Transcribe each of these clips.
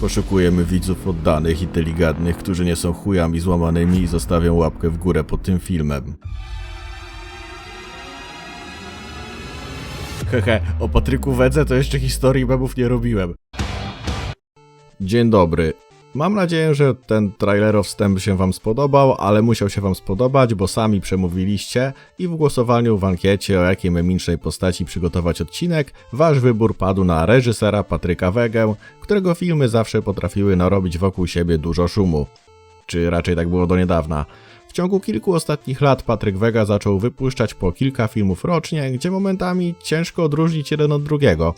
Poszukujemy widzów oddanych, inteligentnych, którzy nie są chujami złamanymi i zostawią łapkę w górę pod tym filmem. Hehe, o Patryku Wedze to jeszcze historii memów nie robiłem. Dzień dobry. Mam nadzieję, że ten trailerow wstęp się wam spodobał, ale musiał się wam spodobać, bo sami przemówiliście i w głosowaniu w ankiecie o jakiej memicznej postaci przygotować odcinek, wasz wybór padł na reżysera Patryka Wegę, którego filmy zawsze potrafiły narobić wokół siebie dużo szumu. Czy raczej tak było do niedawna. W ciągu kilku ostatnich lat Patryk Wega zaczął wypuszczać po kilka filmów rocznie, gdzie momentami ciężko odróżnić jeden od drugiego.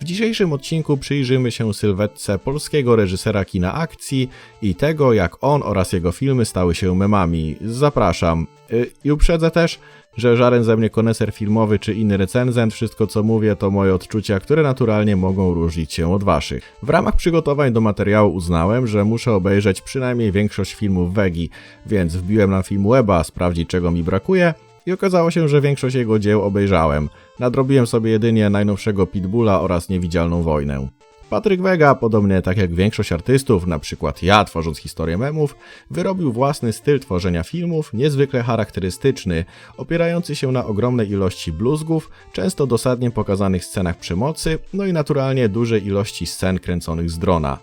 W dzisiejszym odcinku przyjrzymy się sylwetce polskiego reżysera kina akcji i tego, jak on oraz jego filmy stały się memami. Zapraszam. Y, I uprzedzę też, że żaden ze mnie koneser filmowy czy inny recenzent, wszystko co mówię to moje odczucia, które naturalnie mogą różnić się od waszych. W ramach przygotowań do materiału uznałem, że muszę obejrzeć przynajmniej większość filmów Wegi, więc wbiłem na film Weba sprawdzić czego mi brakuje i okazało się, że większość jego dzieł obejrzałem. Nadrobiłem sobie jedynie najnowszego Pitbulla oraz Niewidzialną Wojnę. Patryk Wega, podobnie tak jak większość artystów, na przykład ja tworząc historię memów, wyrobił własny styl tworzenia filmów, niezwykle charakterystyczny, opierający się na ogromnej ilości bluzgów, często dosadnie pokazanych scenach przemocy, no i naturalnie dużej ilości scen kręconych z drona.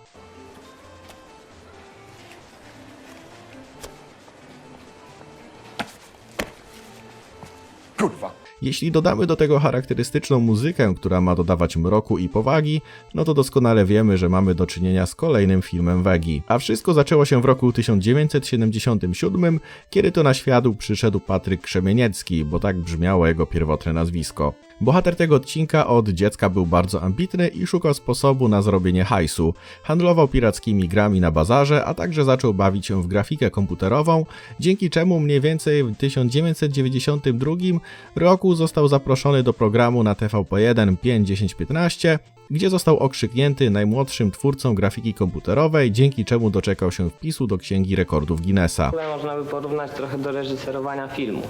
Jeśli dodamy do tego charakterystyczną muzykę, która ma dodawać mroku i powagi, no to doskonale wiemy, że mamy do czynienia z kolejnym filmem Wegi. A wszystko zaczęło się w roku 1977, kiedy to na świat przyszedł Patryk Krzemieniecki, bo tak brzmiało jego pierwotne nazwisko. Bohater tego odcinka od dziecka był bardzo ambitny i szukał sposobu na zrobienie hajsu. Handlował pirackimi grami na bazarze, a także zaczął bawić się w grafikę komputerową, dzięki czemu mniej więcej w 1992 roku został zaproszony do programu na TVP1 5 10 15 gdzie został okrzyknięty najmłodszym twórcą grafiki komputerowej, dzięki czemu doczekał się wpisu do Księgi Rekordów Guinnessa. Kulę można by porównać trochę do reżyserowania filmu.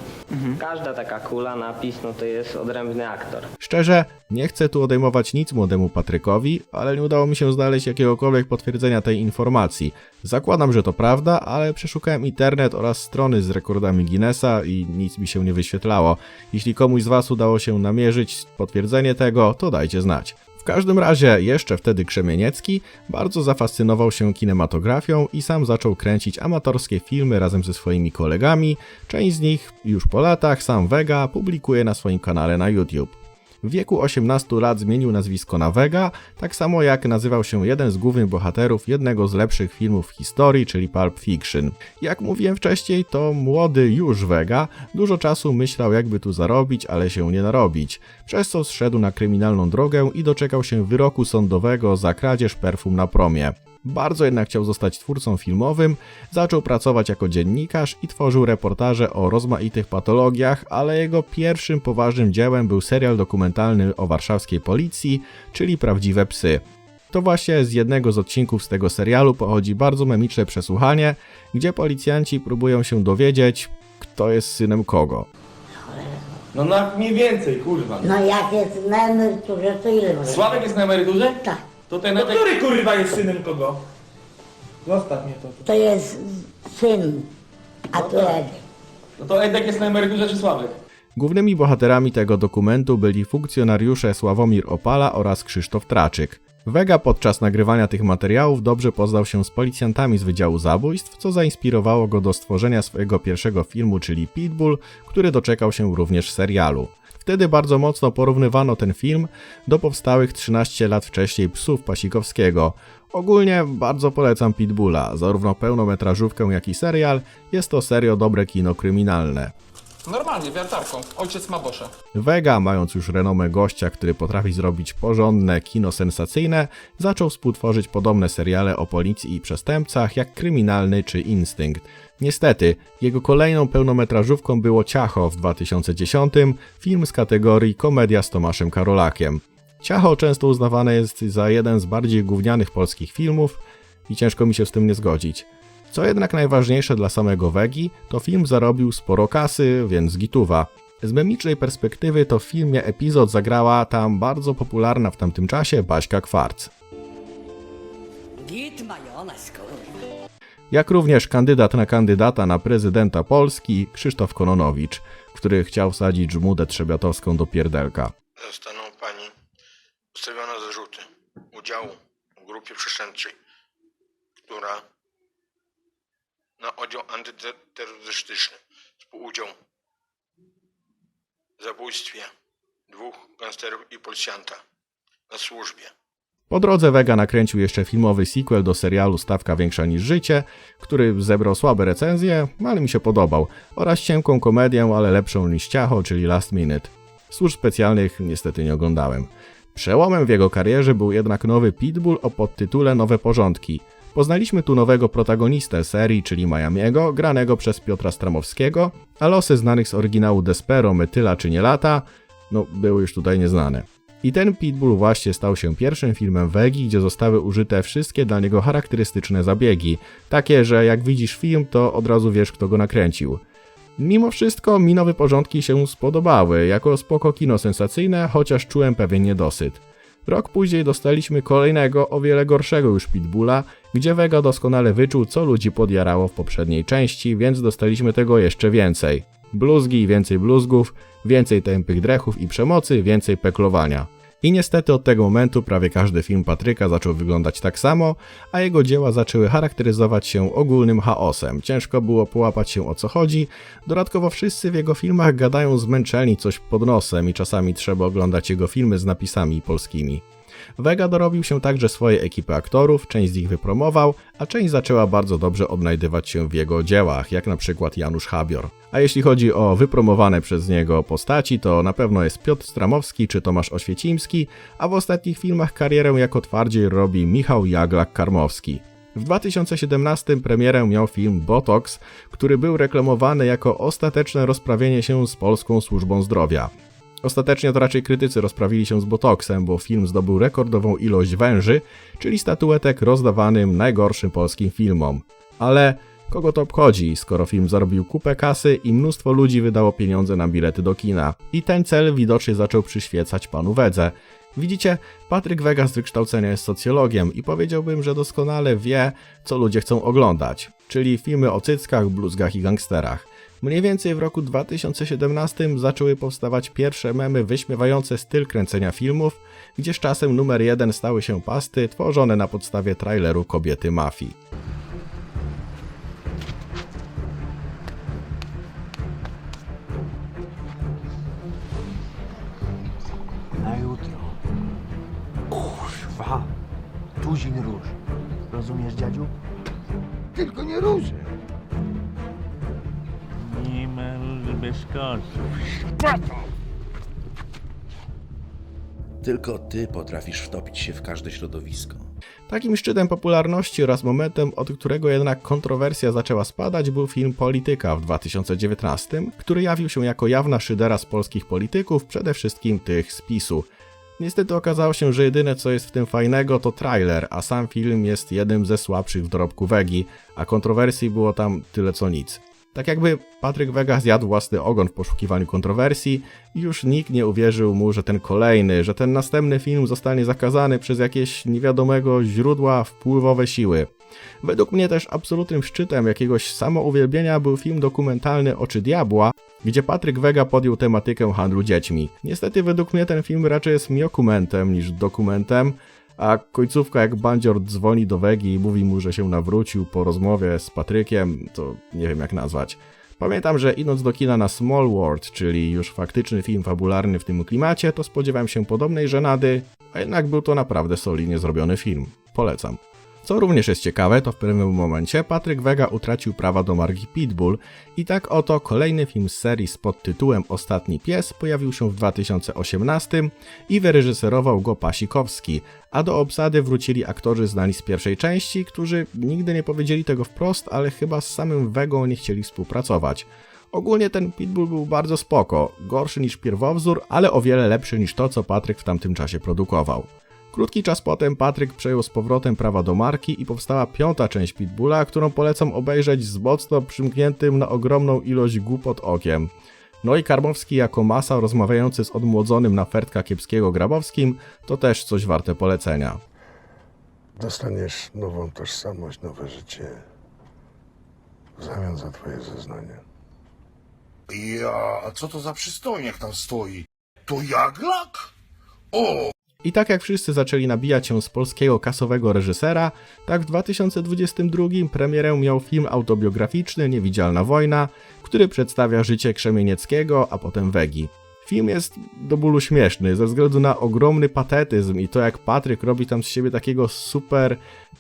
Każda taka kula, napis, no to jest odrębny aktor. Szczerze, nie chcę tu odejmować nic młodemu Patrykowi, ale nie udało mi się znaleźć jakiegokolwiek potwierdzenia tej informacji. Zakładam, że to prawda, ale przeszukałem internet oraz strony z rekordami Guinnessa i nic mi się nie wyświetlało. Jeśli komuś z Was udało się namierzyć potwierdzenie tego, to dajcie znać. Każdym razie, jeszcze wtedy Krzemieniecki bardzo zafascynował się kinematografią i sam zaczął kręcić amatorskie filmy razem ze swoimi kolegami. Część z nich już po latach sam Vega publikuje na swoim kanale na YouTube. W wieku 18 lat zmienił nazwisko na Vega, tak samo jak nazywał się jeden z głównych bohaterów jednego z lepszych filmów w historii, czyli Pulp Fiction. Jak mówiłem wcześniej, to młody już Vega dużo czasu myślał jakby tu zarobić, ale się nie narobić, przez co zszedł na kryminalną drogę i doczekał się wyroku sądowego za kradzież perfum na promie. Bardzo jednak chciał zostać twórcą filmowym, zaczął pracować jako dziennikarz i tworzył reportaże o rozmaitych patologiach, ale jego pierwszym poważnym dziełem był serial dokumentalny o warszawskiej policji, czyli Prawdziwe Psy. To właśnie z jednego z odcinków z tego serialu pochodzi bardzo memiczne przesłuchanie, gdzie policjanci próbują się dowiedzieć, kto jest synem kogo. No na mniej więcej, kurwa. No jak jest na emeryturze, to ile może? Sławek jest na emeryturze? Tak. To ten No który kurwa jest synem kogo? Zostaw mnie to. To jest syn, a to Edek. No to Edek jest na emeryturze czy Sławek? Głównymi bohaterami tego dokumentu byli funkcjonariusze Sławomir Opala oraz Krzysztof Traczyk. Vega podczas nagrywania tych materiałów dobrze poznał się z policjantami z Wydziału Zabójstw, co zainspirowało go do stworzenia swojego pierwszego filmu, czyli Pitbull, który doczekał się również serialu. Wtedy bardzo mocno porównywano ten film do powstałych 13 lat wcześniej Psów Pasikowskiego. Ogólnie bardzo polecam Pitbulla, zarówno pełnometrażówkę jak i serial, jest to serio dobre kino kryminalne. Normalnie, wiertarką. Ojciec ma boszę. Vega, mając już renomę gościa, który potrafi zrobić porządne kino sensacyjne, zaczął współtworzyć podobne seriale o policji i przestępcach jak Kryminalny czy Instynkt. Niestety, jego kolejną pełnometrażówką było Ciacho w 2010, film z kategorii Komedia z Tomaszem Karolakiem. Ciacho często uznawane jest za jeden z bardziej gównianych polskich filmów i ciężko mi się z tym nie zgodzić. Co jednak najważniejsze dla samego Wegi, to film zarobił sporo kasy, więc gituwa. Z memicznej perspektywy to w filmie epizod zagrała tam bardzo popularna w tamtym czasie Baśka Kwarc. Git majonez. Jak również kandydat na kandydata na prezydenta Polski Krzysztof Kononowicz, który chciał wsadzić żmudę trzebiatowską do pierdelka. Zostaną pani postawione zarzuty udziału w grupie przestępczej, która na oddział antyterrorystyczny współudział w zabójstwie dwóch gangsterów i policjanta na służbie. Po drodze Vega nakręcił jeszcze filmowy sequel do serialu Stawka Większa niż Życie, który zebrał słabe recenzje, ale mi się podobał, oraz cienką komedię, ale lepszą niż Ciacho, czyli Last Minute. Służb specjalnych niestety nie oglądałem. Przełomem w jego karierze był jednak nowy Pitbull o podtytule Nowe Porządki. Poznaliśmy tu nowego protagonistę serii, czyli Miamiego, granego przez Piotra Stramowskiego, a losy znanych z oryginału Despero, Metyla czy Nie lata, no były już tutaj nieznane. I ten Pitbull właśnie stał się pierwszym filmem Wegi, gdzie zostały użyte wszystkie dla niego charakterystyczne zabiegi, takie, że jak widzisz film, to od razu wiesz, kto go nakręcił. Mimo wszystko mi nowe porządki się spodobały, jako spoko kino sensacyjne, chociaż czułem pewien niedosyt. Rok później dostaliśmy kolejnego, o wiele gorszego już Pitbulla, gdzie Vega doskonale wyczuł, co ludzi podjarało w poprzedniej części, więc dostaliśmy tego jeszcze więcej. Bluzgi więcej bluzgów, więcej tępych drechów i przemocy, więcej peklowania. I niestety od tego momentu prawie każdy film Patryka zaczął wyglądać tak samo, a jego dzieła zaczęły charakteryzować się ogólnym chaosem. Ciężko było połapać się o co chodzi. Dodatkowo wszyscy w jego filmach gadają zmęczeni coś pod nosem i czasami trzeba oglądać jego filmy z napisami polskimi. Vega dorobił się także swojej ekipy aktorów, część z nich wypromował, a część zaczęła bardzo dobrze odnajdywać się w jego dziełach, jak na przykład Janusz Habior. A jeśli chodzi o wypromowane przez niego postaci, to na pewno jest Piotr Stramowski czy Tomasz Oświecimski, a w ostatnich filmach karierę jako twardziej robi Michał Jaglak-Karmowski. W 2017 premierę miał film Botox, który był reklamowany jako ostateczne rozprawienie się z polską służbą zdrowia. Ostatecznie to raczej krytycy rozprawili się z Botoxem, bo film zdobył rekordową ilość węży, czyli statuetek rozdawanym najgorszym polskim filmom. Ale kogo to obchodzi, skoro film zarobił kupę kasy i mnóstwo ludzi wydało pieniądze na bilety do kina. I ten cel widocznie zaczął przyświecać panu Wedze. Widzicie, Patryk Wega z wykształcenia jest socjologiem i powiedziałbym, że doskonale wie, co ludzie chcą oglądać, czyli filmy o cyckach, bluzgach i gangsterach. Mniej więcej w roku 2017 zaczęły powstawać pierwsze memy wyśmiewające styl kręcenia filmów, gdzie z czasem numer jeden stały się pasty tworzone na podstawie traileru Kobiety Mafii. Na jutro. Kurwa. Tuzin róż. Rozumiesz, dziadziu? Tylko nie róże. Końców. Tylko ty potrafisz wtopić się w każde środowisko. Takim szczytem popularności oraz momentem, od którego jednak kontrowersja zaczęła spadać, był film Polityka w 2019, który jawił się jako jawna szydera z polskich polityków, przede wszystkim tych z PiSu. Niestety okazało się, że jedyne co jest w tym fajnego to trailer, a sam film jest jednym ze słabszych w dorobku Wegi, a kontrowersji było tam tyle co nic. Tak jakby Patryk Wega zjadł własny ogon w poszukiwaniu kontrowersji i już nikt nie uwierzył mu, że ten kolejny, że ten następny film zostanie zakazany przez jakieś niewiadomego źródła wpływowe siły. Według mnie też absolutnym szczytem jakiegoś samouwielbienia był film dokumentalny Oczy Diabła, gdzie Patryk Wega podjął tematykę handlu dziećmi. Niestety według mnie ten film raczej jest miokumentem niż dokumentem, a końcówka jak bandzior dzwoni do Wegi i mówi mu, że się nawrócił po rozmowie z Patrykiem, to nie wiem jak nazwać. Pamiętam, że idąc do kina na Small World, czyli już faktyczny film fabularny w tym klimacie, to spodziewałem się podobnej żenady, a jednak był to naprawdę solidnie zrobiony film. Polecam. Co również jest ciekawe, to w pewnym momencie Patryk Wega utracił prawa do marki Pitbull i tak oto kolejny film z serii z podtytułem Ostatni Pies pojawił się w 2018 i wyreżyserował go Pasikowski, a do obsady wrócili aktorzy znani z pierwszej części, którzy nigdy nie powiedzieli tego wprost, ale chyba z samym Wegą nie chcieli współpracować. Ogólnie ten Pitbull był bardzo spoko, gorszy niż pierwowzór, ale o wiele lepszy niż to, co Patryk w tamtym czasie produkował. Krótki czas potem Patryk przejął z powrotem prawa do marki i powstała piąta część Pitbulla, którą polecam obejrzeć z mocno przymkniętym na ogromną ilość głupot okiem. No i Karmowski jako masa rozmawiający z odmłodzonym na fertka kiepskiego Grabowskim to też coś warte polecenia. Dostaniesz nową tożsamość, nowe życie w zamian za twoje zeznania. Ja, a co to za przystojniak tam stoi? To Jaglak? O! I tak jak wszyscy zaczęli nabijać się z polskiego kasowego reżysera, tak w 2022 premierę miał film autobiograficzny Niewidzialna Wojna, który przedstawia życie Krzemienieckiego, a potem Wegi. Film jest do bólu śmieszny ze względu na ogromny patetyzm i to jak Patryk robi tam z siebie takiego super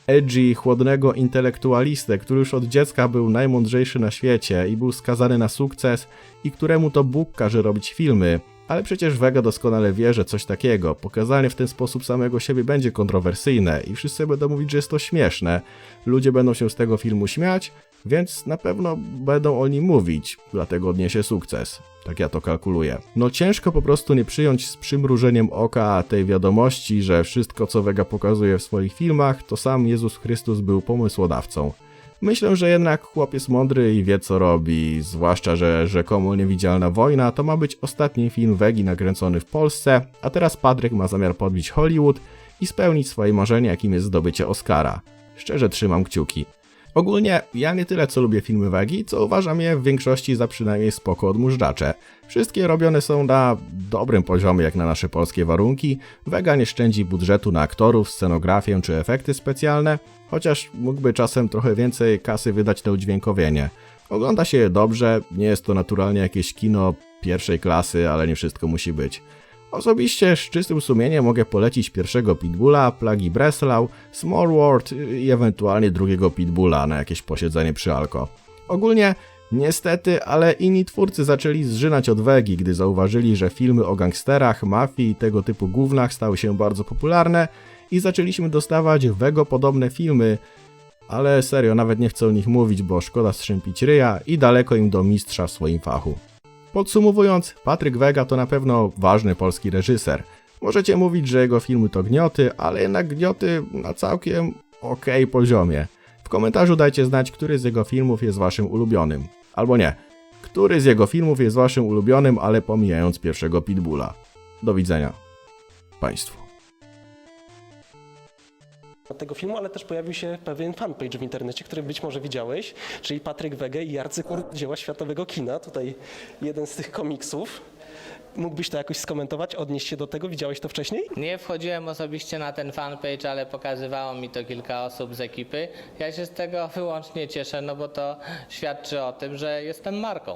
edgy, chłodnego intelektualistę, który już od dziecka był najmądrzejszy na świecie i był skazany na sukces i któremu to Bóg każe robić filmy. Ale przecież Vega doskonale wie, że coś takiego, pokazanie w ten sposób samego siebie będzie kontrowersyjne i wszyscy będą mówić, że jest to śmieszne. Ludzie będą się z tego filmu śmiać, więc na pewno będą o nim mówić, dlatego odniesie sukces. Tak ja to kalkuluję. No ciężko po prostu nie przyjąć z przymrużeniem oka tej wiadomości, że wszystko co Vega pokazuje w swoich filmach, to sam Jezus Chrystus był pomysłodawcą. Myślę, że jednak chłop jest mądry i wie co robi, zwłaszcza, że rzekomo Niewidzialna Wojna to ma być ostatni film Wegi nakręcony w Polsce, a teraz Patryk ma zamiar podbić Hollywood i spełnić swoje marzenie, jakim jest zdobycie Oscara. Szczerze trzymam kciuki. Ogólnie ja nie tyle co lubię filmy Wegi, co uważam je w większości za przynajmniej spoko odmóżdżacze. Wszystkie robione są na dobrym poziomie jak na nasze polskie warunki. Wega nie szczędzi budżetu na aktorów, scenografię czy efekty specjalne, chociaż mógłby czasem trochę więcej kasy wydać na udźwiękowienie. Ogląda się je dobrze, nie jest to naturalnie jakieś kino pierwszej klasy, ale nie wszystko musi być. Osobiście z czystym sumieniem mogę polecić pierwszego Pitbulla, Plagi Breslau, Small World i ewentualnie drugiego Pitbulla na jakieś posiedzenie przy Alko. Ogólnie, niestety, ale inni twórcy zaczęli zżynać od Wegi, gdy zauważyli, że filmy o gangsterach, mafii i tego typu gównach stały się bardzo popularne i zaczęliśmy dostawać Wego podobne filmy, ale serio, nawet nie chcę o nich mówić, bo szkoda strzępić ryja i daleko im do mistrza w swoim fachu. Podsumowując, Patryk Wega to na pewno ważny polski reżyser. Możecie mówić, że jego filmy to gnioty, ale jednak gnioty na całkiem okej poziomie. W komentarzu dajcie znać, który z jego filmów jest waszym ulubionym. Albo nie, który z jego filmów jest waszym ulubionym, ale pomijając pierwszego Pitbulla. Do widzenia. Państwu. Tego filmu, ale też pojawił się pewien fanpage w internecie, który być może widziałeś, czyli Patryk Wege i arcydzieła światowego kina. Tutaj jeden z tych komiksów. Mógłbyś to jakoś skomentować, odnieść się do tego? Widziałeś to wcześniej? Nie wchodziłem osobiście na ten fanpage, ale pokazywało mi to kilka osób z ekipy. Ja się z tego wyłącznie cieszę, no bo to świadczy o tym, że jestem marką.